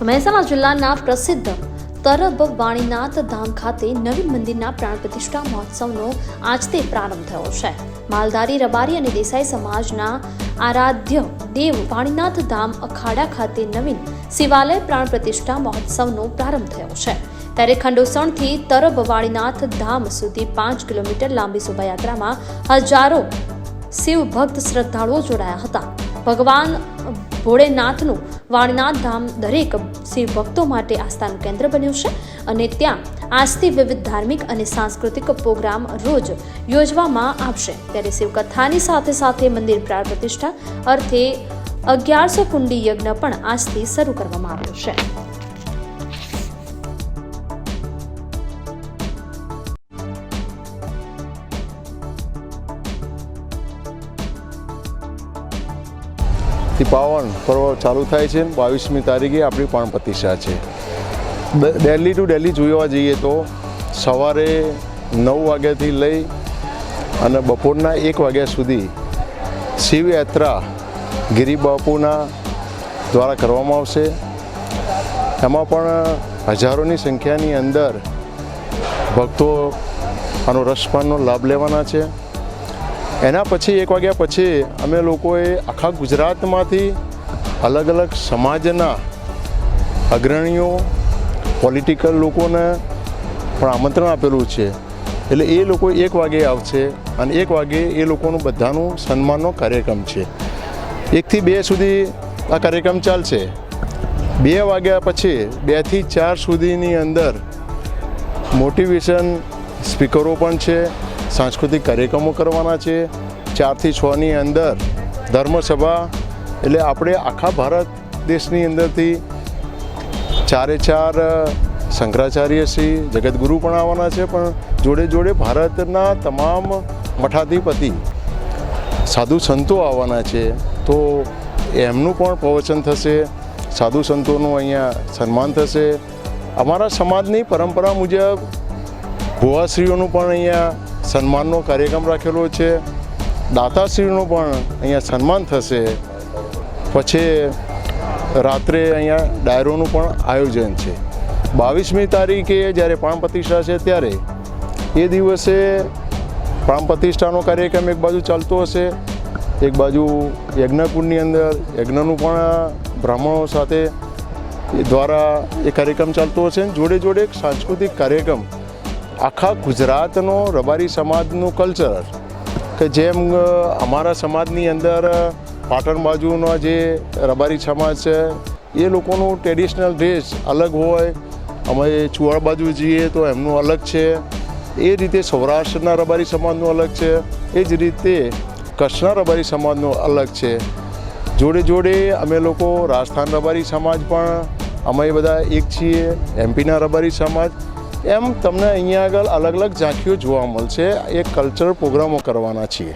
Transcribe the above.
મહેસાણા જિલ્લાના પ્રસિદ્ધ તરબ વાણીનાથ ધામ ખાતે નવીન મંદિરના પ્રાણ પ્રતિષ્ઠા મહોત્સવનો આજથી પ્રારંભ થયો છે. માલધારી, રબારી અને દેસાઈ સમાજના આરાધ્ય દેવ વાણીનાથ ધામ અખાડા ખાતે નવીન શિવાલય પ્રાણ પ્રતિષ્ઠા મહોત્સવનો પ્રારંભ થયો છે. ત્યારે ખંડોસણથી તરબ વાણીનાથ ધામ સુધી પાંચ કિલોમીટર લાંબી શોભાયાત્રામાં હજારો શિવ ભક્ત શ્રદ્ધાળુઓ જોડાયા હતા. ભગવાન ભોળેનાથનું વાણનાથ ધામ દરેક શિવ ભક્તો માટે આસ્થાનું કેન્દ્ર બન્યું છે અને ત્યાં આજથી વિવિધ ધાર્મિક અને સાંસ્કૃતિક પ્રોગ્રામ રોજ યોજવામાં આવશે. ત્યારે શિવકથાની સાથે સાથે મંદિર પ્રાણ પ્રતિષ્ઠા અર્થે અગિયારસો કુંડી યજ્ઞ પણ આજથી શરૂ કરવામાં આવ્યો છે. થી પાવન પર્વ ચાલુ થાય છે બાવીસમી તારીખે આપણી પણ પ્રતિષ્ઠા છે. દિલ્હી ટુ દિલ્હી જોવા જઈએ તો સવારે નવ વાગ્યાથી લઈ અને બપોરના એક વાગ્યા સુધી શિવયાત્રા ગિરિબાપુના દ્વારા કરવામાં આવશે. એમાં પણ હજારોની સંખ્યાની અંદર ભક્તો આનો રસપાનનો લાભ લેવાના છે. એના પછી એક વાગ્યા પછી અમે લોકોએ આખા ગુજરાતમાંથી અલગ અલગ સમાજના અગ્રણીઓ પોલિટિકલ લોકોને પણ આમંત્રણ આપેલું છે. એટલે એ લોકો એક વાગે આવશે અને એક વાગે એ લોકોનું બધાનું સન્માનનો કાર્યક્રમ છે. એકથી બે સુધી આ કાર્યક્રમ ચાલશે. બે વાગ્યા પછી બેથી ચાર સુધીની અંદર મોટિવેશન સ્પીકરો પણ છે. સાંસ્કૃતિક કાર્યક્રમો કરવાના છે. ચારથી છની અંદર ધર્મસભા, એટલે આપણે આખા ભારત દેશની અંદરથી ચારે ચાર શંકરાચાર્ય શ્રી જગતગુરુ પણ આવવાના છે, પણ જોડે જોડે ભારતના તમામ મઠાધિપતિ, સાધુ સંતો આવવાના છે. તો એમનું પણ પ્રવચન થશે, સાધુ સંતોનું અહીંયા સન્માન થશે. અમારા સમાજની પરંપરા મુજબ ભુવાશ્રીઓનું પણ અહીંયા સન્માનનો કાર્યક્રમ રાખેલો છે. દાતાશ્રીનું પણ અહીંયા સન્માન થશે. પછી રાત્રે અહીંયા ડાયરોનું પણ આયોજન છે. બાવીસમી તારીખે જ્યારે પ્રાણ પ્રતિષ્ઠા છે ત્યારે એ દિવસે પ્રાણ પ્રતિષ્ઠાનો કાર્યક્રમ એક બાજુ ચાલતો હશે. એક બાજુ યજ્ઞકુંડની અંદર યજ્ઞનું પણ બ્રાહ્મણો સાથે દ્વારા એ કાર્યક્રમ ચાલતો હશે. જોડે જોડે એક સાંસ્કૃતિક કાર્યક્રમ આખા ગુજરાતનો રબારી સમાજનું કલ્ચર કે જેમ અમારા સમાજની અંદર પાટણ બાજુનો જે રબારી સમાજ છે, એ લોકોનું ટ્રેડિશનલ ડ્રેસ અલગ હોય. અમે ચુવાડ બાજુ જઈએ તો એમનું અલગ છે. એ રીતે સૌરાષ્ટ્રના રબારી સમાજનું અલગ છે. એ જ રીતે કચ્છના રબારી સમાજનું અલગ છે. જોડે જોડે અમે લોકો રાજસ્થાન રબારી સમાજ પણ અમે બધા એક છીએ. એમપીના રબારી સમાજ. એમ તમને અહીંયા આગળ અલગ અલગ ઝાંખીઓ જોવા મળશે. એક કલ્ચરલ પ્રોગ્રામો કરવાના છીએ.